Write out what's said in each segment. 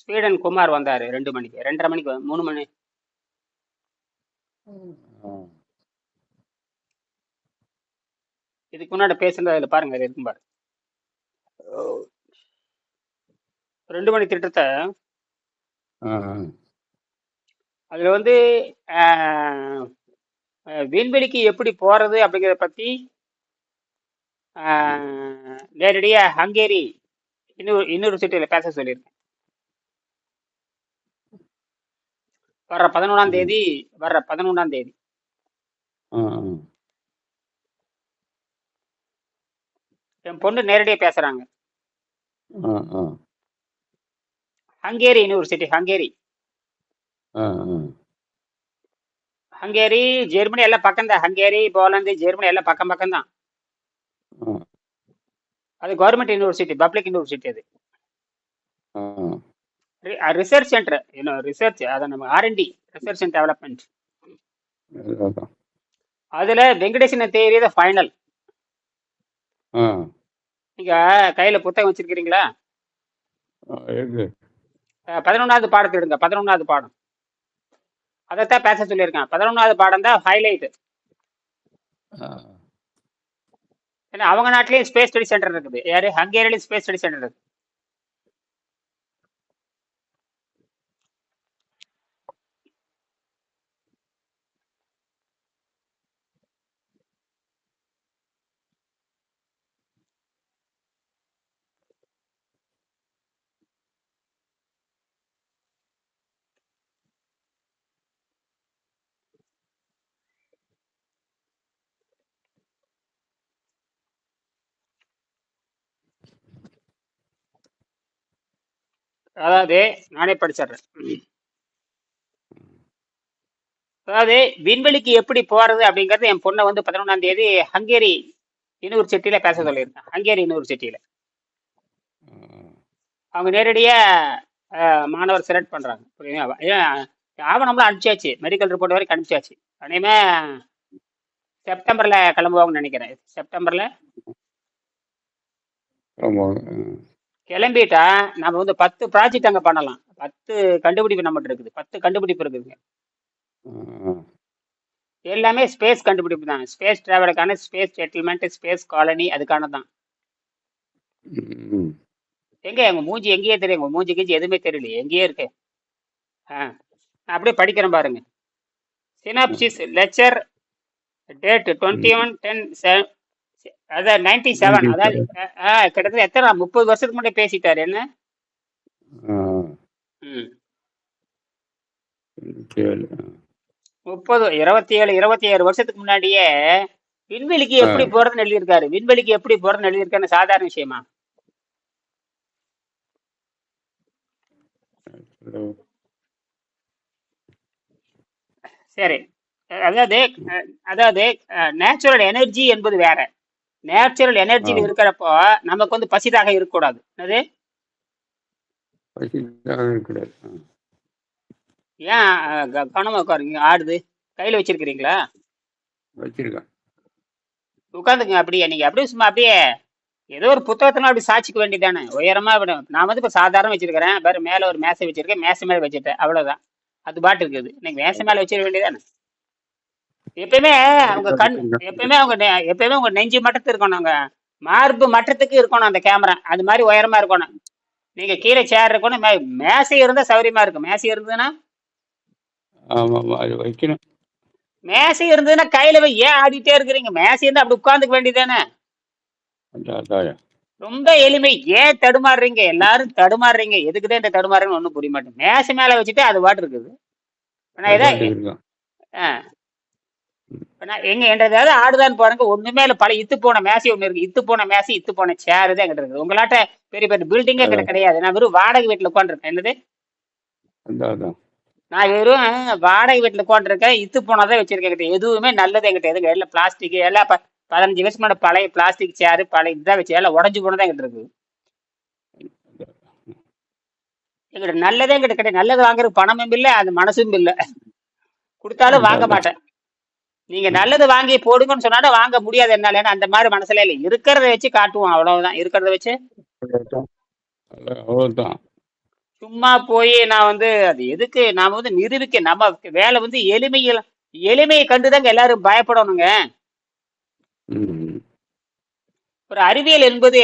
Sweden Kumar வந்தாரு ரெண்டு மணிக்கு. ரெண்டரை மணிக்கு மூணு மணி. இதுக்கு முன்னாடி பேசுனது அதில் பாருங்க அது இருக்கும் பாரு. ரெண்டு மணி திட்டத்தை. அதில் வந்து விண்வெளிக்கு எப்படி போகிறது அப்படிங்கிறத பற்றி நேரடியாக ஹங்கேரி இன்னொரு யூனிவர்சிட்டியில் பேச சொல்லியிருக்கேன். வர்ற பதினொன்றாம் தேதி வர்ற பதினொன்றாம் தேதி. என் பொண்ணு நேரடியாக. ஆ. Hungary university Hungary. Hungary Germany எல்லாம் பக்கம் தான் ஹங்கேரி போலந்து ஜெர்மனி எல்லாம் பக்கம் பக்கம் தான். அது கவர்மெண்ட் யூனிவர்சிட்டி பப்ளிக் யூனிவர்சிட்டி அது. ரிசர்ச் சென்டர் இன்னும் ரிசர்ச் அதை நம்ம ஆர்என்டி ரிசர்ச் அண்ட் டெவலப்மெண்ட். அதில் வெங்கடேசன் தேரி தான் ஃபைனல் ஆ. நீங்கள் கையில் புத்தகம் இருக்கு பதினொன்றாவது பாடத்தை எடுங்க பதினொன்றாவது பாடம். அதைத்தான் பேச சொல்லியிருக்கேன். பதினொன்றாவது பாடம் தான் ஹைலைட். ஏன்னா அவங்க நாட்டிலேயும் ஸ்பேஸ் ஸ்டடி சென்டர் இருக்குது. யாரு? ஹங்கேரியிலையும் ஸ்பேஸ் ஸ்டடி சென்டர் இருக்கு அதாவது நானே படிச்சிடுறேன். அதாவது விண்வெளிக்கு எப்படி போறது அப்படிங்கறது என் பொண்ணை வந்து பதினொன்றாம் தேதி ஹங்கேரி யூனிவர்சிட்டியில பேச சொல்லியிருந்தேன் ஹங்கேரி யூனிவர்சிட்டியில அவங்க நேரடியா மாணவர் செலக்ட் பண்றாங்க. புரியுங்களா ஏன் ஆவணம்லாம் அனுப்பிச்சாச்சு. மெடிக்கல் ரிப்போர்ட் வரைக்கும் அனுப்பிச்சாச்சு. அனைமே செப்டம்பர்ல கிளம்புவாங்கன்னு நினைக்கிறேன். செப்டம்பர்ல கிளம்பிட்டா நம்ம வந்து பத்து ப்ராஜெக்ட் அங்கே பண்ணலாம். பத்து கண்டுபிடிப்பு நம்மகிட்ட இருக்குது. பத்து கண்டுபிடிப்பு இருக்குதுங்க. எல்லாமே ஸ்பேஸ் கண்டுபிடிப்பு தான். ஸ்பேஸ் டிராவலுக்கான ஸ்பேஸ் செட்டில்மெண்ட் ஸ்பேஸ் காலனி அதுக்கான தான். எங்க? உங்க மூஞ்சி எங்கேயே தெரியும் உங்க மூஞ்சி கிஞ்சி எதுவுமே தெரியல எங்கேயே இருக்கு. ஆ. நான் அப்படியே படிக்கிறேன் பாருங்க. Synopsis lecture date twenty one ten அதான் நைன்டி செவன் அதாவது கிட்டத்தட்ட எத்தனை முப்பது வருஷத்துக்கு முன்னாடி பேசிட்டாரு என்ன. முப்பது இருபத்தி ஏழு இருபத்தி ஏழு வருஷத்துக்கு முன்னாடியே விண்வெளிக்கு எப்படி போறதுன்னு எழுதியிருக்காரு. விண்வெளிக்கு எப்படி போறதுன்னு எழுதியிருக்காருன்னு சாதாரண விஷயமா. சரி. அதாவது அதாவது நேச்சுரல் எனர்ஜி என்பது வேற. நேச்சுரல் எனர்ஜியில் ஆ. இருக்கிறப்போ நமக்கு வந்து பசிதாக இருக்கக்கூடாது. இருக்கக்கூடாது. ஆ. ஏன் கவனமா உட்காருங்க. ஆடுது. கையில வச்சிருக்கிறீங்களா? வச்சிருக்கேன். உட்காந்துக்குங்க அப்படியே. நீங்க அப்படியே சும்மா அப்படியே ஏதோ ஒரு புத்தகத்துல அப்படி சாட்சிக்க வேண்டியதானே உயரமா விட நான் வந்து இப்ப சாதாரண வச்சிருக்கிறேன். வேற மேல ஒரு மேசை வச்சிருக்கேன். மேசை மேல வச்சுட்டேன். அவ்வளவுதான். அது பாட்டு இருக்குது. நீங்க மேசை மேல வச்சிட வேண்டியதானே எப்பயுமே அவங்க கண் எப்பயுமே அவங்க எப்பயுமே உங்க நெஞ்சு மட்டத்து இருக்கணும் அங்க மார்பு மட்டத்துக்கு இருக்கணும் அந்த கேமரா. அது மாதிரி உயரமா இருக்கணும். நீங்க கீழே சேர் இருக்கணும் மேசை இருந்தா சௌரியமா இருக்கும். மேசை இருந்ததுன்னா? வைக்கணும். மேசை இருந்ததுன்னா கையில வை ஏன் ஆடிட்டே இருக்கிறீங்க? மேசை இருந்தா அப்படி உட்காந்துக்க வேண்டியதானே ரொம்ப எளிமை. ஏன் தடுமாறுறீங்க? எல்லாரும் தடுமாறுறீங்க. எதுக்குதான் இந்த தடுமாறுறீங்கன்னு ஒன்றும் புரிய மாட்டேன் மேசை மேல வச்சுட்டு அது பாட்டு இருக்குது. நான் இதான் இருக்கோம் ஆ. இப்ப நான் எங்க என்றதாவது ஆடுதான் பாருங்க. ஒண்ணுமே இல்ல பல இத்து போன மேசை ஒண்ணு இருக்கு. இத்து போன மேசை இத்து போன சேர் தான் எங்கிட்ட இருக்குது உங்களாட்ட பெரிய பெரிய பில்டிங்கே கிட்ட கிடையாது. நான் வெறும் வாடகை வீட்டுல உட்காந்துருக்கேன் என்னது? நான் வெறும் வாடகை வீட்டுல உட்காந்துருக்கேன் இத்து போனதான் வச்சிருக்கேன் என்கிட்ட எதுவுமே நல்லது எங்கிட்ட எதுவும் எல்லாம் பிளாஸ்டிக் எல்லாம் பதினஞ்சு வருஷம் முன்னாடி பழைய பிளாஸ்டிக் சேரு பழைய இதுதான் வச்சு எல்லாம் உடஞ்சு போனதான் எங்கிட்ட இருக்குது எங்கிட்ட நல்லதே எங்கிட்ட கிடையாது. நல்லது வாங்குறதுக்கு பணமும் இல்லை அது மனசும் இல்லை. கொடுத்தாலும் வாங்க மாட்டேன். நீங்க நல்லது வாங்கி போடுங்கன்னு சொன்னாலும் வாங்க முடியாது என்னால. ஏன்னா அந்த மாதிரி மனசுல இல்லை. இருக்கிறத வச்சு காட்டுவோம். அவ்வளவுதான். இருக்கிறத வச்சு. அவ்வளவுதான். சும்மா போய் நான் வந்து அது எதுக்கு? நாம வந்து நிரூபிக்க நம்ம வேலை வந்து எளிமையில் எளிமையை கண்டுதாங்க எல்லாரும் பயப்படணுங்க. ஒரு அறிவியல் என்பது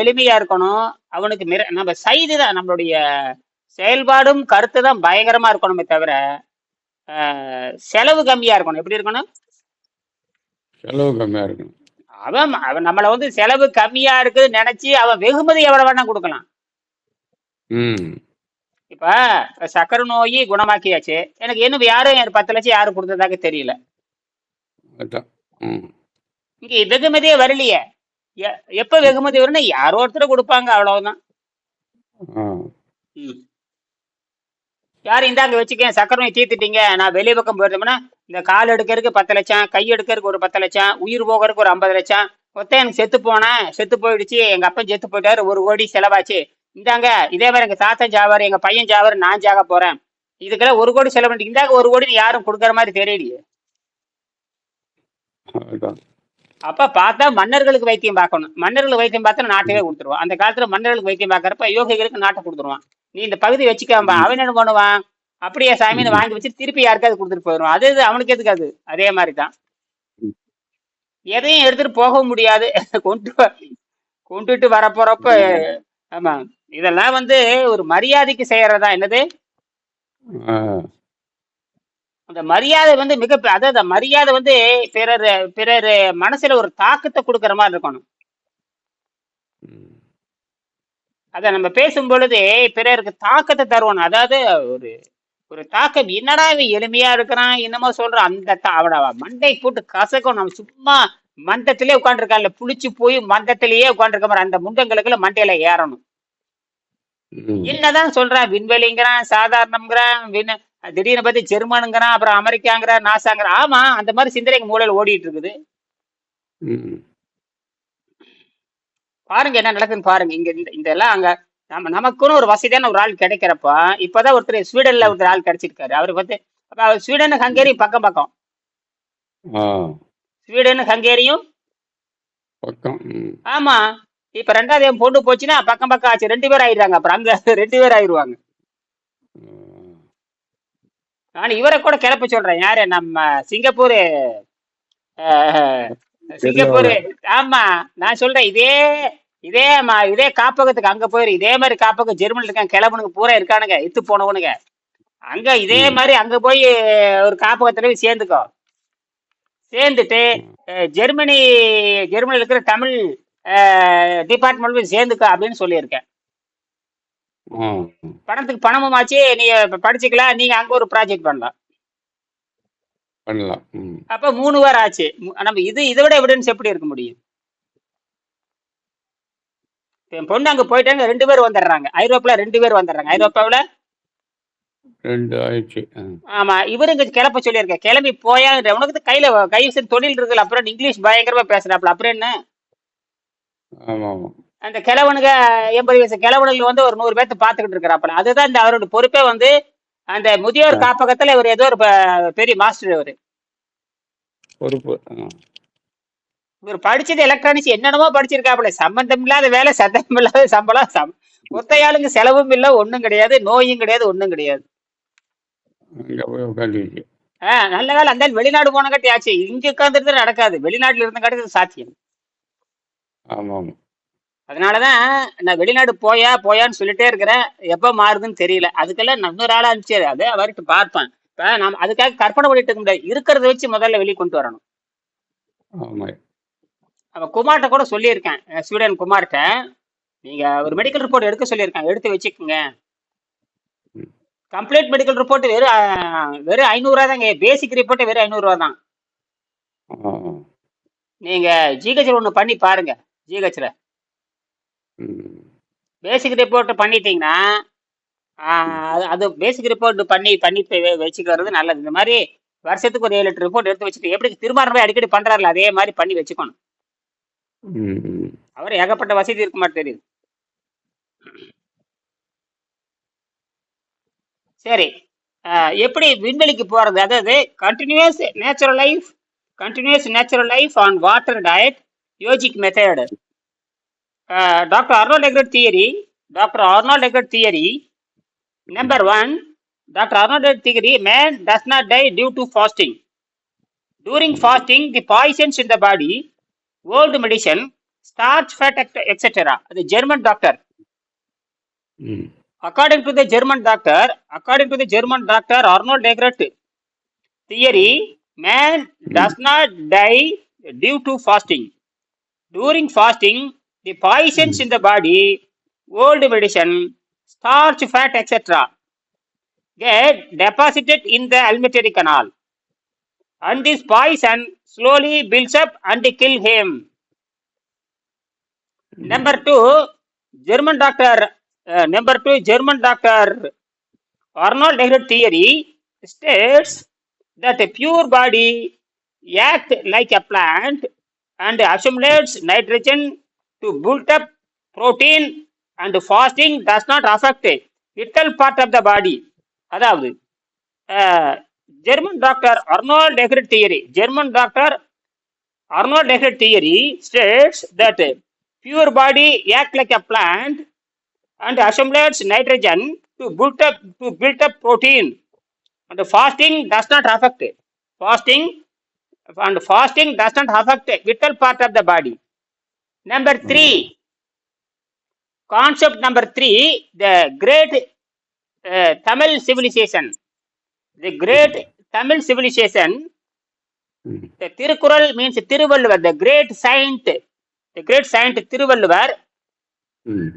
எளிமையா இருக்கணும். அவனுக்கு நம்ம செய்தி தான் நம்மளுடைய செயல்பாடும் கருத்து தான் பயங்கரமா இருக்கணுமே தவிர செலவு கம்மியா இருக்கணும். எப்படி இருக்கணும்? செலவு கம்மியாக இருக்கணும். அவன் அவன் நம்மளை வந்து செலவு கம்மியா இருக்குன்னு நினைச்சு அவன் வெகுமதி எவ்வளவு வேணா கொடுக்கலாம். இப்ப சக்கரை நோய் குணமாக்கியாச்சு. எனக்கு இன்னும் யாரும் பத்து லட்சம் யாரும் கொடுத்ததாக தெரியல. இங்க வெகுமதியே வரலையே. எப்ப வெகுமதி வரும்னா யாரோ ஒருத்தர் கொடுப்பாங்க அவ்வளவுதான். யார் இந்தாங்க வச்சுக்கேன் சக்கரை நோய் தீர்த்துட்டீங்க. நான் வெளிய பக்கம் போயிருந்தோம்னா இந்த கால் எடுக்கிறதுக்கு பத்து லட்சம் கை எடுக்கிறதுக்கு ஒரு பத்து லட்சம் உயிர் போகிறதுக்கு ஒரு ஐம்பது லட்சம். மொத்தம் எனக்கு செத்து போனேன். செத்து போயிடுச்சு. எங்க அப்பன் செத்து போயிட்டாரு. ஒரு கோடி செலவாச்சு. இந்தாங்க இதே மாதிரி எங்க தாத்தன் ஜாவாரு எங்க பையன் ஜாவாரு நான் ஜாக போறேன். இதுக்கெல்லாம் ஒரு கோடி செலவு பண்ணிட்டு இந்தாங்க ஒரு கோடி யாரும் கொடுக்குற மாதிரி தெரியலையே. அப்ப பார்த்தா மன்னர்களுக்கு வைத்தியம் பார்க்கணும். மன்னர்களுக்கு வைத்தியம் பார்த்தா நாட்டையே கொடுத்துருவான். அந்த காலத்துல மன்னர்களுக்கு வைத்தியம் பார்க்கறப்ப யோகிகளுக்கு நாட்டை கொடுத்துருவான். நீ இந்த பகுதி வச்சுக்காம அவன் என்ன பண்ணுவான். அப்படியே சாமின்னு வாங்கி வச்சு திருப்பி யாருக்காவது கொடுத்துட்டு போயிடுவான். அது இது அவனுக்கு எதுக்கு அது? மாதிரி தான் எதையும் எடுத்துட்டு போக முடியாது. கொண்டு கொண்டுட்டு வரப்போறப்ப ஆமா. இதெல்லாம் வந்து ஒரு மரியாதைக்கு செய்யறதா? என்னது? அந்த மரியாதை வந்து மிக அதாவது மரியாதை வந்து பிறர் பிறர் மனசுல ஒரு தாக்கத்தை கொடுக்கற மாதிரி இருக்கணும். ம் அதை நம்ம பேசும் பொழுது பிறருக்கு தாக்கத்தை தருவோம். அதாவது ஒரு ஒரு தாக்கம் என்னடா இவன் எளிமையா இருக்கிறான் என்னமோ சொல்றான். அந்த அவன மண்டை போட்டு கசக்கும். நம்ம சும்மா மந்தத்திலே உட்காந்துருக்கான்ல புளிச்சு போய் மந்தத்திலேயே உட்காந்துருக்க மாதிரி அந்த முண்டங்களுக்குள்ள மண்டையில ஏறணும். என்னதான் சொல்றான்? விண்வெளிங்கிறான் சாதாரணம்ங்கிறான் விண் திடீர்னு பார்த்து ஜெர்மனுங்கிறான் அப்புறம் அமெரிக்காங்கிறான் நாசாங்கிறான் ஆமா அந்த மாதிரி சிந்தனைக்கு மூலையில ஓடிட்டு இருக்குது. பாருங்க என்ன நடக்குதுன்னு பாருங்க. இங்க இந்த இதெல்லாம் அங்க நம்ம நமக்குன்னு ஒரு வசதியான ஒரு ஆள் கிடைக்கிறப்ப இப்பதான் ஒருத்தர் ஸ்வீடன்ல ஒருத்தர் ஆள் கிடைச்சிருக்காரு. அப்ப அவர் ஸ்வீடன் ஹங்கேரி பக்கம் பக்கம். ஸ்வீடன் ஹங்கேரியும் ஆமா. இப்ப ரெண்டாவது பொண்ணு போச்சுன்னா பக்கம் பக்கம் ஆச்சு. ரெண்டு பேர் ஆயிடுறாங்க. அப்புறம் அங்க ரெண்டு பேர் ஆயிடுவாங்க. நான் இவரை கூட கிளப்ப சொல்றேன். யாரு? நம்ம சிங்கப்பூர் சிங்கப்பூர் ஆமா. நான் சொல்றேன். இதே இதே ம- இதே காப்பகத்துக்கு அங்க போயிரு. இதே மாதிரி காப்பகம் ஜெர்மனில இருக்காங்க கிளம்புனுங்க பூரா இருக்கானுங்க இத்து போனவனுங்க. அங்க இதே. மாதிரி அங்க போய் ஒரு காப்பகத்துல போய் சேர்ந்துக்கோ. சேர்ந்துட்டு ஜெர்மனி ஜெர்மனில இருக்கிற தமிழ் டிபார்ட்மெண்ட் போய் சேர்ந்துக்கோ அப்படின்னு சொல்லியிருக்கேன். பணத்துக்கு பணமும் ஆச்சு நீ இப்ப படிச்சுக்கலாம் நீங்க அங்க ஒரு ப்ராஜெக்ட் பண்ணலாம். பண்ணலாம். அப்ப மூணு வாரம் ஆச்சு. நம்ம இது இதை விட எவிடன்ஸ் எப்படி இருக்க முடியும்? என் பொண்ணு அங்க போயிட்டாங்க ரெண்டு பேர் வந்துடுறாங்க. ஐரோப்பால ரெண்டு பேர் வந்துடுறாங்க. ஐரோப்பாவுல? ரெண்டு ஆயிடுச்சு. ஆமா இவரு இங்க கிளப்ப சொல்லியிருக்க. கிளம்பி போயா உனக்கு கையில கை தொழில் இருக்குல்ல அப்புறம் இங்கிலீஷ் பயங்கரமா பேசுறாப்புல அப்புறம் என்ன? அந்த கிழவனுங்க எண்பது வயசு கிழவனுங்க வந்து ஒரு நூறு பேர்த்த பாத்துக்கிட்டு இருக்கிறாப்புல. அதுதான் இந்த அவரோட பொறுப்பே வந்து அந்த முதியோர் காப்பகத்துல இவர் ஏதோ ஒரு பெரிய மாஸ்டர் இவரு. பொறுப்பு. இவர் படிச்சது எலக்ட்ரானிக்ஸ் என்னென்னமோ படிச்சிருக்காப்புல. சம்பந்தம் இல்லாத வேலை சத்தம் இல்லாத சம்பளம் சம் ஒத்தையாளுங்க செலவும் இல்லை ஒண்ணும் கிடையாது நோயும் கிடையாது ஒண்ணும் கிடையாது. அங்கே போய் உட்காந்துருச்சு ஆஹ் நல்ல வேலை. அந்த ஆள் வெளிநாடு போன கட்டி ஆச்சு. இங்க உட்காந்துருந்து நடக்காது. வெளிநாட்டுல இருந்த காட்டி இது சாத்தியம். ஆமாம். ஆமாம் அதனாலதான் நான் வெளிநாடு போயா போயான்னு சொல்லிட்டே இருக்கிறேன். எப்ப மாறுதுன்னு தெரியல. அதுக்கெல்லாம் இன்னொரு ஆளா அனுப்பிச்சு அதே வரைக்கும் பார்ப்பேன். இப்ப நாம அதுக்காக கற்பனை பண்ணிட்டு இருக்க முடியாது. இருக்கிறத வச்சு முதல்ல வெளியே கொண்டு வரணும். ஆமாம். அவன் குமார்ட்ட கூட சொல்லியிருக்கேன். ஸ்வீடன் குமார்ட்ட. நீங்க ஒரு மெடிக்கல் ரிப்போர்ட் எடுக்க சொல்லியிருக்காங்க எடுத்து வச்சுக்கோங்க. கம்ப்ளீட் மெடிக்கல் ரிப்போர்ட் வெறும் வெறும் ஐநூறுரூவா தாங்க. பேசிக் ரிப்போர்ட் வெறும் ஐநூறுரூவா தான். நீங்க ஜிஹெச்ல ஒன்று பண்ணி பாருங்க. ஜிஹெச்ல பேசிக் ரிப்போர்ட் பண்ணிட்டீங்கன்னா அது- அது பேசிக் ரிப்போர்ட் பண்ணி பண்ணி வச்சுக்கிறது நல்லது. இந்த மாதிரி வருஷத்துக்கு ஒரு ஏழு எட்டு ரிப்போர்ட் எடுத்து வச்சுட்டு எப்படி திருமாறன் போய் அடிக்கடி பண்றாருல அதே மாதிரி பண்ணி வச்சுக்கணும். ம் அவர் ஏகப்பட்ட வசதி இருக்க மாதிரி தெரியுது. சரி. அஹ், எப்படி விண்வெளிக்கு போறது? அதாவது continuous natural life continuous natural life on water diet yogic method doctor Arnold Ehret theory doctor Arnold Ehret theory number one doctor Dr. Arnold theory man does not die due to fasting during fasting the poisons in the body old medicine, starch, fat, etc. The German doctor. ம் According to the German doctor, according to the German doctor Arnold Egert theory, man hmm. does not die due to fasting. During fasting, the poisons hmm. in the body, old medicine, starch, fat, etc. get deposited in the alimentary canal And this poison slowly builds up and kill him. Number two, German doctor, uh, number two, German doctor Arnold Egert theory states that a pure body act like a plant and accumulates nitrogen to build up protein and fasting does not affect a vital part of the body. அதாவது German doctor Arnold Decker theory, German doctor Arnold Decker theory states that pure body act like a plant and assembles nitrogen to build up to build up protein. And fasting does not affect it. Fasting and fasting does not affect the vital part of the body. Number hmm. three, concept number three, the great uh, Tamil civilization. The great tamil civilization ம் the Tirukural means Tiruvalluvar, the great saint, the great saint Tiruvalluvar, ம்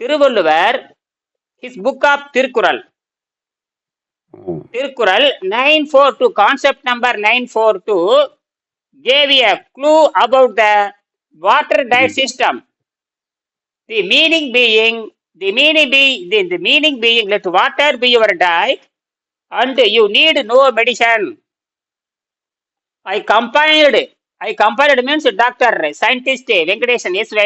Tiruvalluvar, his book of Tirukural, ah Tirukural 942, concept number 942, gave a clue about the water diet system. The meaning being, the meaning being, the, the meaning being, let water be your diet and you need no medicine. I compiled, I compiled means doctor, scientist, Venkatesan, S.